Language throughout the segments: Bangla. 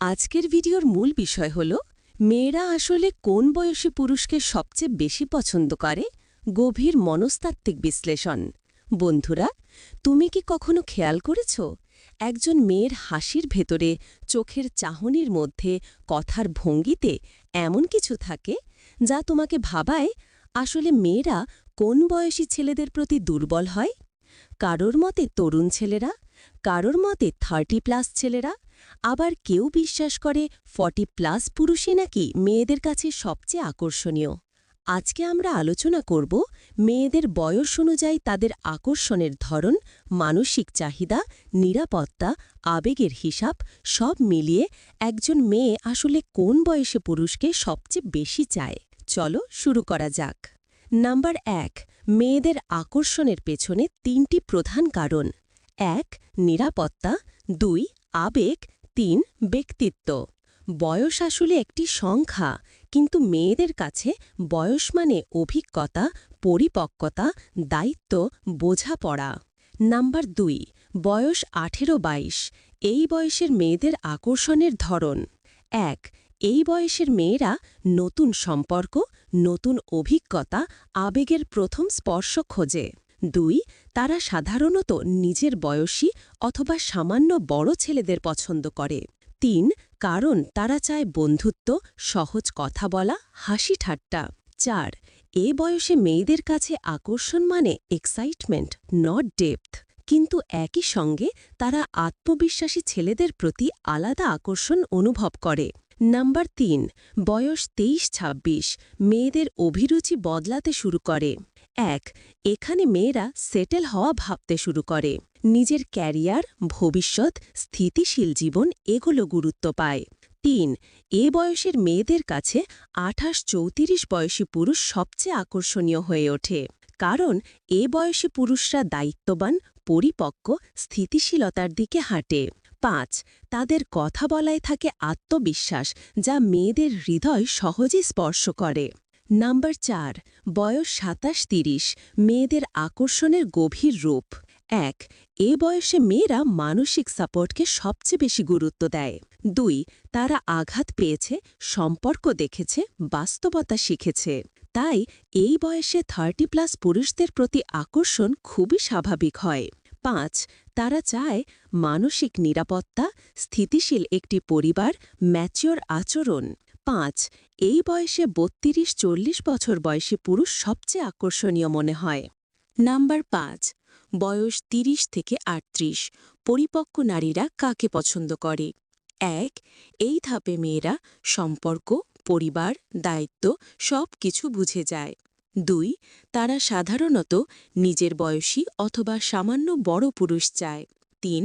আজকের ভিডিওর মূল বিষয় হল, মেয়েরা আসলে কোন বয়সী পুরুষকে সবচেয়ে বেশি পছন্দ করে? গভীর মনস্তাত্ত্বিক বিশ্লেষণ। বন্ধুরা, তুমি কি কখনো খেয়াল করেছ? একজন মেয়ের হাসির ভেতরে, চোখের চাহনির মধ্যে, কথার ভঙ্গিতে এমন কিছু থাকে যা তোমাকে ভাবায়, আসলে মেয়েরা কোন বয়সী ছেলেদের প্রতি দুর্বল হয়? কারোর মতে তরুণ ছেলেরা, কারোর মতে থার্টি প্লাস ছেলেরা আবার কেউ বিশ্বাস করে ফর্টি প্লাস পুরুষই নাকি মেয়েদের কাছে সবচেয়ে আকর্ষণীয়? আজকে আমরা আলোচনা করব মেয়েদের বয়স অনুযায়ী তাদের আকর্ষণের ধরন, মানসিক চাহিদা, নিরাপত্তা, আবেগের হিসাব, সব মিলিয়ে একজন মেয়ে আসলে কোন বয়সে পুরুষকে সবচেয়ে বেশি চায়? চলো শুরু করা যাক। নাম্বার এক, মেয়েদের আকর্ষণের পেছনে তিনটি প্রধান কারণ। এক, নিরাপত্তা। দুই আবেগ তিন ব্যক্তিত্ব। বয়স আসলে একটি সংখ্যা, কিন্তু মেয়েদের কাছে বয়স মানে অভিজ্ঞতা, পরিপক্কতা, দায়িত্ব, বোঝাপড়া। নাম্বার দুই, বয়স আঠেরো বাইশ। এই বয়সের মেয়েদের আকর্ষণের ধরন। এক, এই বয়সের মেয়েরা নতুন সম্পর্ক, নতুন অভিজ্ঞতা, আবেগের প্রথম স্পর্শ খোঁজে। দুই, তারা সাধারণত নিজের বয়সী অথবা সামান্য বড় ছেলেদের পছন্দ করে। তিন, কারণ তারা চায় বন্ধুত্ব, সহজ কথা বলা, হাসি ঠাট্টা। চার, এ বয়সে মেয়েদের কাছে আকর্ষণ মানে এক্সাইটমেন্ট নট ডেপথ কিন্তু একই সঙ্গে তারা আত্মবিশ্বাসী ছেলেদের প্রতি আলাদা আকর্ষণ অনুভব করে। নাম্বার তিন, বয়স তেইশ ছাব্বিশ, মেয়েদের অভিরুচি বদলাতে শুরু করে। এক, এখানে মেয়েরা সেটেল হওয়া ভাবতে শুরু করে। নিজের ক্যারিয়ার ভবিষ্যৎ, স্থিতিশীল জীবন এগুলো গুরুত্ব পায়। তিন, এ বয়সের মেয়েদের কাছে আঠাশ চৌত্রিশ বয়সী পুরুষ সবচেয়ে আকর্ষণীয় হয়ে ওঠে। কারণ এ বয়সী পুরুষরা দায়িত্ববান, পরিপক্ক, স্থিতিশীলতার দিকে হাঁটে। পাঁচ, তাদের কথা বলায় থাকে আত্মবিশ্বাস যা মেয়েদের হৃদয় সহজে স্পর্শ করে। নাম্বার চার, বয়স সাতাশ তিরিশ, মেয়েদের আকর্ষণের গভীর রূপ। এক, এ বয়সে মেয়েরা মানসিক সাপোর্টকে সবচেয়ে বেশি গুরুত্ব দেয়। দুই, তারা আঘাত পেয়েছে, সম্পর্ক দেখেছে, বাস্তবতা শিখেছে। তাই এই বয়সে থার্টি প্লাস পুরুষদের প্রতি আকর্ষণ খুবই স্বাভাবিক হয়। পাঁচ, তারা চায় মানসিক নিরাপত্তা, স্থিতিশীল একটি পরিবার, ম্যাচিওর আচরণ। পাঁচ, এই বয়সে বত্রিশ, চল্লিশ বছর বয়সী পুরুষ সবচেয়ে আকর্ষণীয় মনে হয়। নাম্বার পাঁচ, বয়স ৩০ থেকে আটত্রিশ, পরিপক্ক নারীরা কাকে পছন্দ করে? এক, এই ধাপে মেয়েরা সম্পর্ক, পরিবার, দায়িত্ব সব কিছু বুঝে যায়। দুই, তারা সাধারণত নিজের বয়সী অথবা সামান্য বড় পুরুষ চায়। তিন,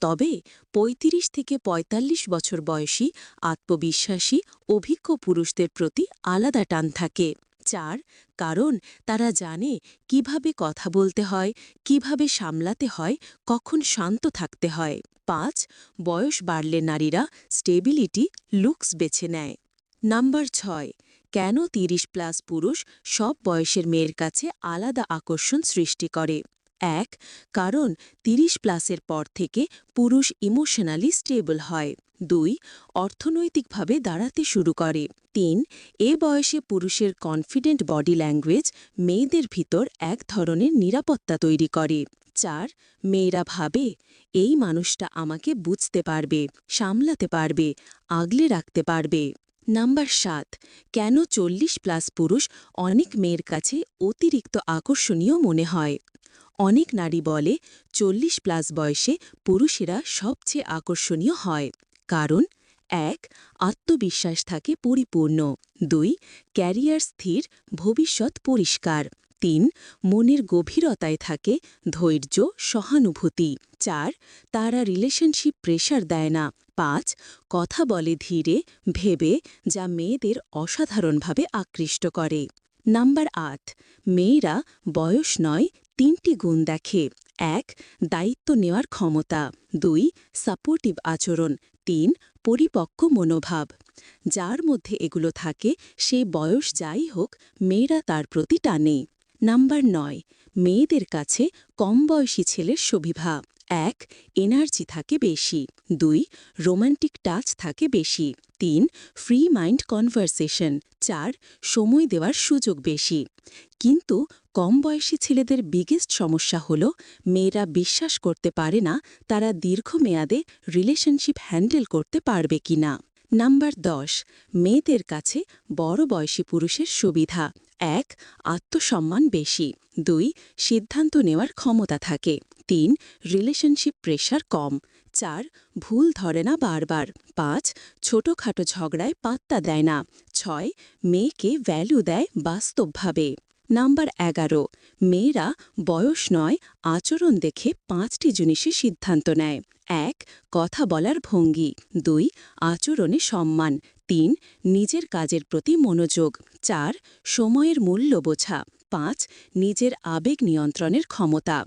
তবে ৩৫ থেকে ৪৫ বছর বয়সী, আত্মবিশ্বাসী, অভিজ্ঞ পুরুষদের প্রতি আলাদা টান থাকে। চার, কারণ তারা জানে কীভাবে কথা বলতে হয়, কীভাবে সামলাতে হয়, কখন শান্ত থাকতে হয়। পাঁচ, বয়স বাড়লে নারীরা স্টেবিলিটি, লুকস বেছে নেয়। নাম্বার ছয়, কেন ৩০ প্লাস পুরুষ সব বয়সের মেয়ের কাছে আলাদা আকর্ষণ সৃষ্টি করে? এক, কারণ ৩০ প্লাসের পর থেকে পুরুষ ইমোশনালি স্টেবল হয়। দুই, অর্থনৈতিকভাবে দাঁড়াতে শুরু করে। তিন, এ বয়সে পুরুষের কনফিডেন্ট বডি ল্যাঙ্গুয়েজ মেয়েদের ভিতর এক ধরনের নিরাপত্তা তৈরি করে। চার, মেয়েরা ভাবে, এই মানুষটা আমাকে বুঝতে পারবে, সামলাতে পারবে, আগলে রাখতে পারবে। নাম্বার সাত, কেন চল্লিশ প্লাস পুরুষ অনেক মেয়ের কাছে অতিরিক্ত আকর্ষণীয় মনে হয়? অনেক নারী বলে চল্লিশ প্লাস বয়সে পুরুষেরা সবচেয়ে আকর্ষণীয় হয়। কারণ, এক, আত্মবিশ্বাস থাকে পরিপূর্ণ। দুই, ক্যারিয়ার স্থির, ভবিষ্যৎ পরিষ্কার। তিন, মনের গভীরতায় থাকে ধৈর্য, সহানুভূতি। চার, তারা রিলেশনশিপ প্রেশার দেয় না। পাঁচ, কথা বলে ধীরে, ভেবে, যা মেয়েদের অসাধারণভাবে আকৃষ্ট করে। নাম্বার আট, মেয়েরা বয়স নয় তিনটি গুণ দেখে। এক, দায়িত্ব নেওয়ার ক্ষমতা। দুই সাপোর্টিভ আচরণ। তিন, পরিপক্ক মনোভাব। যার মধ্যে এগুলো থাকে, সে বয়স যাই হোক, মেয়েরা তার প্রতি টানে। নাম্বার নয়, মেয়েদের কাছে কম বয়সী ছেলের সুবিধা এক এনার্জি থাকে বেশি। দুই রোমান্টিক টাচ থাকে বেশি। তিন ফ্রি মাইন্ড কনভার্সেশন চার, সময় দেওয়ার সুযোগ বেশি। কিন্তু কম বয়সী ছেলেদের বিগেস্ট সমস্যা হল, মেয়েরা বিশ্বাস করতে পারে না তারা দীর্ঘমেয়াদে রিলেশনশিপ হ্যান্ডেল করতে পারবে কিনা। নাম্বার দশ, মেয়েদের কাছে বড় বয়সী পুরুষের সুবিধা। এক, আত্মসম্মান বেশি। দুই, সিদ্ধান্ত নেওয়ার ক্ষমতা থাকে। তিন রিলেশনশিপ প্রেশার কম। চার, ভুল ধরে না বারবার। পাঁচ, ছোটখাটো ঝগড়ায় পাত্তা দেয় না। ছয়, মেয়েকে ভ্যালু দেয় বাস্তবভাবে। নাম্বার এগারো, মেয়েরা বয়স নয়, আচরণ দেখে পাঁচটি জিনিসে সিদ্ধান্ত নেয়। এক, কথা বলার ভঙ্গি। দুই, আচরণে সম্মান। তিন, নিজের কাজের প্রতি মনোযোগ। চার, সময়ের মূল্য বোঝা। পাঁচ, নিজের আবেগ নিয়ন্ত্রণের ক্ষমতা।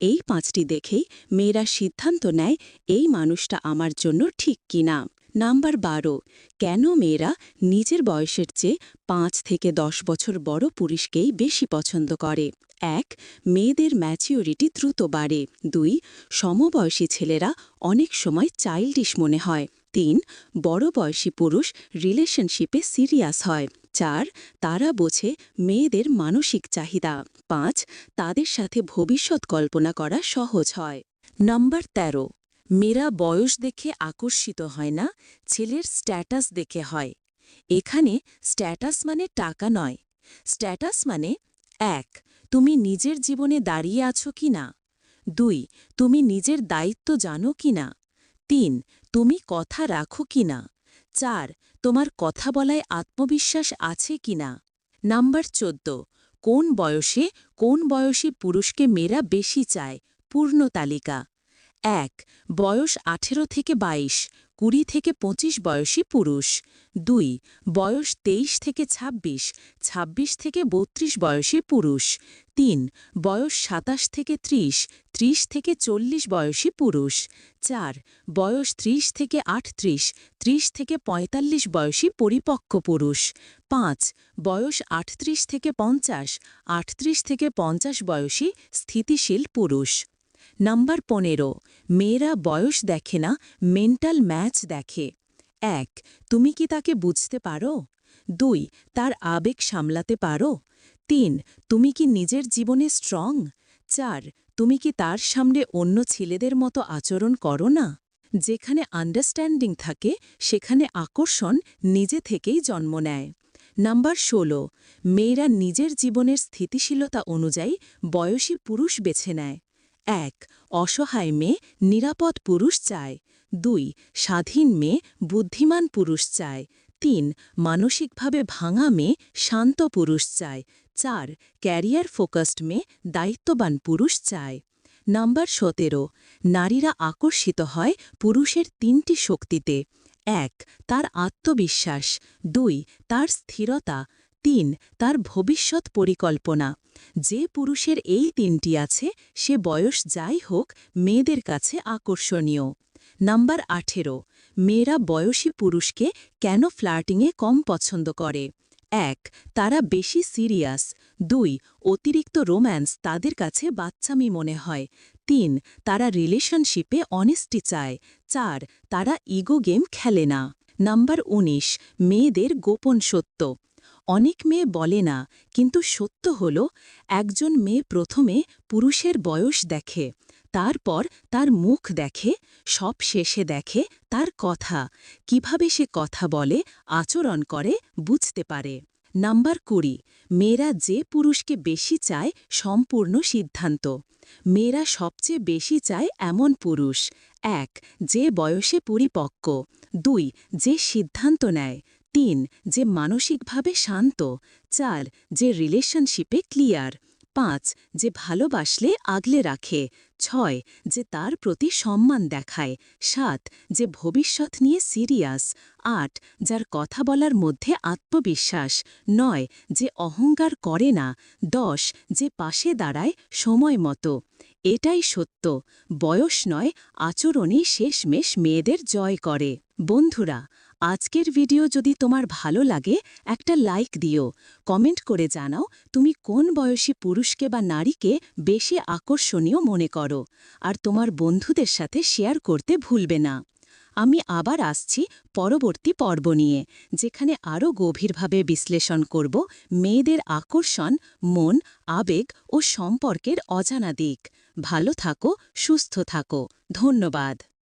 এই পাঁচটি দেখেই মেয়েরা সিদ্ধান্ত নেয়, এই মানুষটা আমার জন্য ঠিক কিনা। নাম্বার বারো, কেন মেয়েরা নিজের বয়সের চেয়ে পাঁচ থেকে দশ বছর বড় পুরুষকেই বেশি পছন্দ করে? এক, মেয়েদের ম্যাচিওরিটি দ্রুত বাড়ে। দুই, সমবয়সী ছেলেরা অনেক সময় চাইল্ডিশ মনে হয়। তিন বড় বয়সী পুরুষ রিলেশনশিপে সিরিয়াস হয়। চার, তারা বোঝে মেয়েদের মানসিক চাহিদা। পাঁচ, তাদের সাথে ভবিষ্যৎ কল্পনা করা সহজ হয়। নম্বর ১৩ মেয়েরা বয়স দেখে আকর্ষিত হয় না, ছেলের স্ট্যাটাস দেখে হয়। এখানে স্ট্যাটাস মানে টাকা নয়। স্ট্যাটাস মানে এক, তুমি নিজের জীবনে দাঁড়িয়ে আছো কি না? দুই, তুমি নিজের দায়িত্ব জানো কি না? তিন, তুমি কথা রাখো কি না? চার, তোমার কথা বলায় আত্মবিশ্বাস আছে কিনা নাম্বার চোদ্দ, কোন বয়সে, কোন বয়সী পুরুষকে মেয়েরা বেশি চায়? পূর্ণ তালিকা। এক, বয়স আঠেরো থেকে ২২ কুড়ি থেকে ২৫ বয়সী পুরুষ। দুই, বয়স তেইশ থেকে ২৬ ২৬ থেকে ৩২ বয়সী পুরুষ। তিন, বয়স সাতাশ থেকে ৩০ ৩০ থেকে চল্লিশ বয়সী পুরুষ। চার, বয়স ৩০ থেকে আটত্রিশ ৩০ থেকে ৪৫ বয়সী পরিপক্ক পুরুষ। পাঁচ, বয়স আটত্রিশ থেকে পঞ্চাশ, আটত্রিশ থেকে পঞ্চাশ বয়সী স্থিতিশীল পুরুষ। নাম্বার পনেরো, মেয়েরা বয়স দেখে না মেন্টাল ম্যাচ দেখে। এক, তুমি কি তাকে বুঝতে পারো? দুই, তার আবেগ সামলাতে পারো? তিন, তুমি কি নিজের জীবনে স্ট্রং চার, তুমি কি তার সামনে অন্য ছেলেদের মতো আচরণ করো না? যেখানে আন্ডারস্ট্যান্ডিং থাকে, সেখানে আকর্ষণ নিজে থেকেই জন্ম নেয়। নাম্বার ১৬ মেয়েরা নিজের জীবনের স্থিতিশীলতা অনুযায়ী বয়সী পুরুষ বেছে নেয়। এক, অসহায় মেয়ে নিরাপদ পুরুষ চায়। দুই, স্বাধীন মেয়ে বুদ্ধিমান পুরুষ চায়। তিন, মানসিকভাবে ভাঙা মেয়ে শান্ত পুরুষ চায়। চার, ক্যারিয়ার ফোকাসড মেয়ে দায়িত্ববান পুরুষ চায়। নাম্বার সতেরো, নারীরা আকর্ষিত হয় পুরুষের তিনটি শক্তিতে। এক, তার আত্মবিশ্বাস। দুই, তার স্থিরতা। তিন তার ভবিষ্যৎ পরিকল্পনা। যে পুরুষের এই তিনটি আছে, সে বয়স যাই হোক, মেয়েদের কাছে আকর্ষণীয়। নাম্বার আঠেরো, মেয়েরা বয়সী পুরুষকে কেন ফ্ল্যাটিংয়ে কম পছন্দ করে? এক, তারা বেশি সিরিয়াস। দুই, অতিরিক্ত রোম্যান্স তাদের কাছে বাচ্চামি মনে হয়। তিন, তারা রিলেশনশিপে অনেস্টি চায়। চার, তারা ইগো গেম খেলে না। নাম্বার ১৯ মেয়েদের গোপন সত্য। অনেক মেয়ে বলে না, কিন্তু সত্য হল, একজন মেয়ে প্রথমে পুরুষের বয়স দেখে, তারপর তার মুখ দেখে, সব শেষে দেখে তার কথা, কীভাবে সে কথা বলে, আচরণ করে, বুঝতে পারে। নাম্বার কুড়ি, মেয়েরা যে পুরুষকে বেশি চায়, সম্পূর্ণ সিদ্ধান্ত। মেয়েরা সবচেয়ে বেশি চায় এমন পুরুষ। এক, যে বয়সে পরিপক্ক। দুই, যে সিদ্ধান্ত নেয়। তিন, যে মানসিকভাবে শান্ত, চার, যে রিলেশনশিপে ক্লিয়ার পাঁচ, যে ভালোবাসলে আগলে রাখে, ছয়, যে তার প্রতি সম্মান দেখায়, সাত, যে ভবিষ্যৎ নিয়ে সিরিয়াস আট, যার কথা বলার মধ্যে আত্মবিশ্বাস, নয়, যে অহংকার করে না, দশ, যে পাশে দাঁড়ায় সময় মতো। এটাই সত্য, বয়স নয়, আচরণই শেষমেশ মেয়েদের জয় করে। বন্ধুরা আজকের ভিডিও যদি তোমার ভালো লাগে, একটা লাইক দিও। কমেন্ট করে জানাও তুমি কোন বয়সী পুরুষকে বা নারীকে বেশি আকর্ষণীয় মনে করো, আর তোমার বন্ধুদের সাথে শেয়ার করতে ভুলবে না। আমি আবার আসছি পরবর্তী পর্ব নিয়ে, যেখানে আরও গভীরভাবে বিশ্লেষণ করব মেয়েদের আকর্ষণ, মন, আবেগ ও সম্পর্কের অজানা দিক। ভালো থাকো, সুস্থ থাকো। ধন্যবাদ।